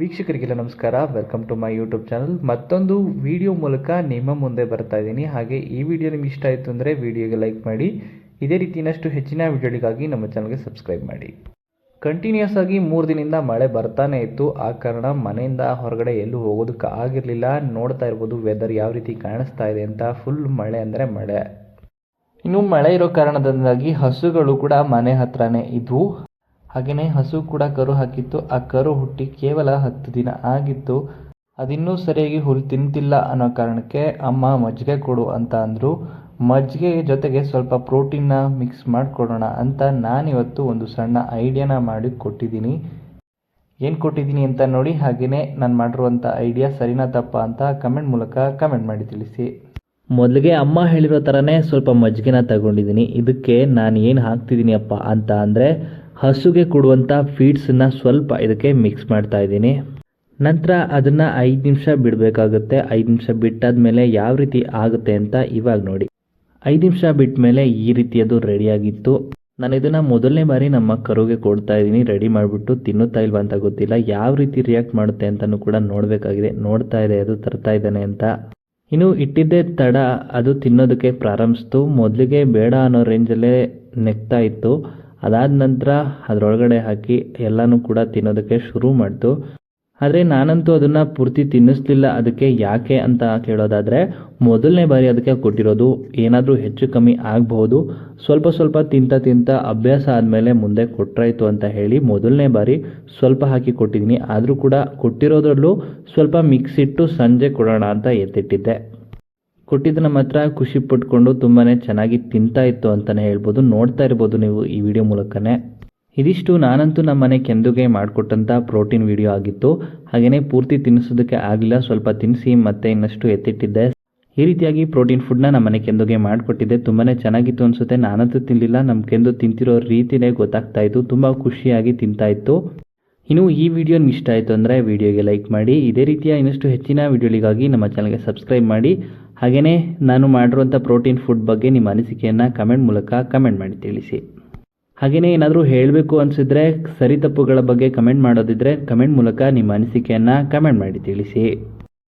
ವೀಕ್ಷಕರಿಗೆಲ್ಲ ನಮಸ್ಕಾರ. Welcome to my YouTube channel ಮತ್ತೊಂದು video ಮೂಲಕ ನಿಮ್ಮ ಮುಂದೆ ಬರ್ತಾ ಇದ್ದೀನಿ. ಹಾಗೆ ಈ ವಿಡಿಯೋ ನಿಮ್ಗೆ ಇಷ್ಟ ಆಯಿತು ಅಂದರೆ ವಿಡಿಯೋಗೆ ಲೈಕ್ ಮಾಡಿ. ಇದೇ ರೀತಿ ಇನ್ನಷ್ಟು ಹೆಚ್ಚಿನ ವಿಡಿಯೋಗಳಿಗಾಗಿ ನಮ್ಮ ಚಾನಲ್ಗೆ ಸಬ್ಸ್ಕ್ರೈಬ್ ಮಾಡಿ. ಕಂಟಿನ್ಯೂಸ್ ಆಗಿ ಮೂರು ದಿನದಿಂದ ಮಳೆ ಬರ್ತಾನೆ ಇತ್ತು. ಆ ಕಾರಣ ಮನೆಯಿಂದ ಹೊರಗಡೆ ಎಲ್ಲೂ ಹೋಗೋದಕ್ಕೆ ಆಗಿರಲಿಲ್ಲ. ನೋಡ್ತಾ ಇರ್ಬೋದು ವೆದರ್ ಯಾವ ರೀತಿ ಕಾಣಿಸ್ತಾ ಇದೆ ಅಂತ. ಫುಲ್ ಮಳೆ ಅಂದರೆ ಮಳೆ. ಇನ್ನು ಮಳೆ ಇರೋ ಕಾರಣದಿಂದಾಗಿ ಹಸುಗಳು ಕೂಡ ಮನೆ ಹತ್ರನೇ ಇದ್ವು. ಹಾಗೆಯೇ ಹಸು ಕೂಡ ಕರು ಹಾಕಿತ್ತು. ಆ ಕರು ಹುಟ್ಟಿ ಕೇವಲ ಹತ್ತು ದಿನ ಆಗಿತ್ತು. ಅದಿನ್ನೂ ಸರಿಯಾಗಿ ಹುಲ್ ತಿಂತಿಲ್ಲ ಅನ್ನೋ ಕಾರಣಕ್ಕೆ ಅಮ್ಮ ಮಜ್ಜಿಗೆ ಕೊಡು ಅಂತ ಅಂದರು. ಮಜ್ಜಿಗೆ ಜೊತೆಗೆ ಸ್ವಲ್ಪ ಪ್ರೋಟೀನ್ನ ಮಿಕ್ಸ್ ಮಾಡಿಕೊಡೋಣ ಅಂತ ನಾನಿವತ್ತು ಒಂದು ಸಣ್ಣ ಐಡಿಯಾನ ಮಾಡಿ ಕೊಟ್ಟಿದ್ದೀನಿ. ಏನು ಕೊಟ್ಟಿದ್ದೀನಿ ಅಂತ ನೋಡಿ ಹಾಗೆಯೇ ನಾನು ಮಾಡಿರುವಂಥ ಐಡಿಯಾ ಸರಿನಾ ತಪ್ಪ ಅಂತ ಕಮೆಂಟ್ ಮೂಲಕ ಕಮೆಂಟ್ ಮಾಡಿ ತಿಳಿಸಿ. ಮೊದಲಿಗೆ ಅಮ್ಮ ಹೇಳಿರೋ ಥರನೇ ಸ್ವಲ್ಪ ಮಜ್ಜಿಗೆನ ತಗೊಂಡಿದ್ದೀನಿ. ಇದಕ್ಕೆ ನಾನು ಏನು ಹಾಕ್ತಿದ್ದೀನಿ ಅಪ್ಪ ಅಂತ ಅಂದರೆ ಹಸುಗೆ ಕೊಡುವಂಥ ಫೀಡ್ಸನ್ನ ಸ್ವಲ್ಪ ಇದಕ್ಕೆ ಮಿಕ್ಸ್ ಮಾಡ್ತಾ ಇದ್ದೀನಿ. ನಂತರ ಅದನ್ನು ಐದು ನಿಮಿಷ ಬಿಡಬೇಕಾಗುತ್ತೆ. ಐದು ನಿಮಿಷ ಬಿಟ್ಟಾದ್ಮೇಲೆ ಯಾವ ರೀತಿ ಆಗುತ್ತೆ ಅಂತ ಇವಾಗ ನೋಡಿ. ಐದು ನಿಮಿಷ ಬಿಟ್ಟ ಮೇಲೆ ಈ ರೀತಿ ಅದು ರೆಡಿಯಾಗಿತ್ತು ನಾನು ಇದನ್ನು ಮೊದಲನೇ ಬಾರಿ ನಮ್ಮ ಕರುಗೆ ಕೊಡ್ತಾ ಇದ್ದೀನಿ. ರೆಡಿ ಮಾಡಿಬಿಟ್ಟು ತಿನ್ನುತ್ತಾ ಇಲ್ವಾ ಅಂತ ಗೊತ್ತಿಲ್ಲ. ಯಾವ ರೀತಿ ರಿಯಾಕ್ಟ್ ಮಾಡುತ್ತೆ ಅಂತಲೂ ಕೂಡ ನೋಡಬೇಕಾಗಿದೆ. ನೋಡ್ತಾ ಇದೆ, ಅದು ತರ್ತಾ ಇದ್ದಾನೆ ಅಂತ. ಇನ್ನು ಇಟ್ಟಿದ್ದೇ ತಡ ಅದು ತಿನ್ನೋದಕ್ಕೆ ಪ್ರಾರಂಭಿಸ್ತು. ಮೊದಲಿಗೆ ಬೇಡ ಅನ್ನೋ ರೇಂಜಲ್ಲೇ ನೆಗ್ತಾ ಇತ್ತು. ಅದಾದ ನಂತರ ಅದರೊಳಗಡೆ ಹಾಕಿ ಎಲ್ಲನೂ ಕೂಡ ತಿನ್ನೋದಕ್ಕೆ ಶುರು ಮಾಡ್ತು. ಆದರೆ ನಾನಂತೂ ಅದನ್ನು ಪೂರ್ತಿ ತಿನ್ನಿಸ್ಲಿಲ್ಲ. ಅದಕ್ಕೆ ಯಾಕೆ ಅಂತ ಕೇಳೋದಾದರೆ, ಮೊದಲನೇ ಬಾರಿ ಅದಕ್ಕೆ ಕೊಟ್ಟಿರೋದು ಏನಾದರೂ ಹೆಚ್ಚು ಕಮ್ಮಿ ಆಗಬಹುದು. ಸ್ವಲ್ಪ ಸ್ವಲ್ಪ ತಿಂತ ತಿಂತ ಅಭ್ಯಾಸ ಆದಮೇಲೆ ಮುಂದೆ ಕೊಟ್ಟರಾಯ್ತು ಅಂತ ಹೇಳಿ ಮೊದಲನೇ ಬಾರಿ ಸ್ವಲ್ಪ ಹಾಕಿ ಕೊಟ್ಟಿದ್ದೀನಿ. ಆದರೂ ಕೂಡ ಕೊಟ್ಟಿರೋದ್ರಲ್ಲೂ ಸ್ವಲ್ಪ ಮಿಕ್ಸ್ ಇಟ್ಟು ಸಂಜೆ ಕೊಡೋಣ ಅಂತ ಎತ್ತಿಟ್ಟಿದ್ದೆ. ಕೊಟ್ಟಿದ್ದನ್ನ ಮಾತ್ರ ಖುಷಿ ಪಟ್ಕೊಂಡು ತುಂಬಾ ಚೆನ್ನಾಗಿ ತಿಂತಾ ಇತ್ತು ಅಂತಲೇ ಹೇಳ್ಬೋದು. ನೋಡ್ತಾ ಇರ್ಬೋದು ನೀವು ಈ ವಿಡಿಯೋ ಮೂಲಕನೇ. ಇದಿಷ್ಟು ನಾನಂತೂ ನಮ್ಮ ಮನೆ ಕೆಂದುಗೆ ಮಾಡಿಕೊಟ್ಟಂಥ ಪ್ರೋಟೀನ್ ವಿಡಿಯೋ ಆಗಿತ್ತು. ಹಾಗೆಯೇ ಪೂರ್ತಿ ತಿನ್ನಿಸೋದಕ್ಕೆ ಆಗಲಿಲ್ಲ. ಸ್ವಲ್ಪ ತಿನ್ನಿಸಿ ಮತ್ತೆ ಇನ್ನಷ್ಟು ಎತ್ತಿಟ್ಟಿದ್ದೆ. ಈ ರೀತಿಯಾಗಿ ಪ್ರೋಟೀನ್ ಫುಡ್ನ ನಮ್ಮ ಮನೆ ಕೆಂದುಗೆ ಮಾಡಿಕೊಟ್ಟಿದ್ದೆ. ತುಂಬಾ ಚೆನ್ನಾಗಿತ್ತು ಅನಿಸುತ್ತೆ. ನಾನಂತೂ ತಿನ್ನಲಿಲ್ಲ ನಮ್ಮ ಕೆಂದು ತಿಂತಿರೋ ರೀತಿನೇ ಗೊತ್ತಾಗ್ತಾ ಇತ್ತು. ತುಂಬ ಖುಷಿಯಾಗಿ ತಿಂತಾ ಇತ್ತು. ಇನ್ನು ಈ ವಿಡಿಯೋ ಇಷ್ಟ ಆಯಿತು ಅಂದರೆ ವಿಡಿಯೋಗೆ ಲೈಕ್ ಮಾಡಿ. ಇದೇ ರೀತಿಯ ಇನ್ನಷ್ಟು ಹೆಚ್ಚಿನ ವಿಡಿಯೋಗಳಿಗಾಗಿ ನಮ್ಮ ಚಾನಲ್ಗೆ ಸಬ್ಸ್ಕ್ರೈಬ್ ಮಾಡಿ. ಹಾಗೆಯೇ ನಾನು ಮಾಡಿರುವಂಥ ಪ್ರೋಟೀನ್ ಫುಡ್ ಬಗ್ಗೆ ನಿಮ್ಮ ಅನಿಸಿಕೆಯನ್ನು ಕಮೆಂಟ್ ಮೂಲಕ ಕಮೆಂಟ್ ಮಾಡಿ ತಿಳಿಸಿ. ಹಾಗೆಯೇ ಏನಾದರೂ ಹೇಳಬೇಕು ಅನಿಸಿದ್ರೆ, ಸರಿ ತಪ್ಪುಗಳ ಬಗ್ಗೆ ಕಮೆಂಟ್ ಮಾಡೋದಿದ್ರೆ ಕಮೆಂಟ್ ಮೂಲಕ ನಿಮ್ಮ ಅನಿಸಿಕೆಯನ್ನು ಕಮೆಂಟ್ ಮಾಡಿ ತಿಳಿಸಿ.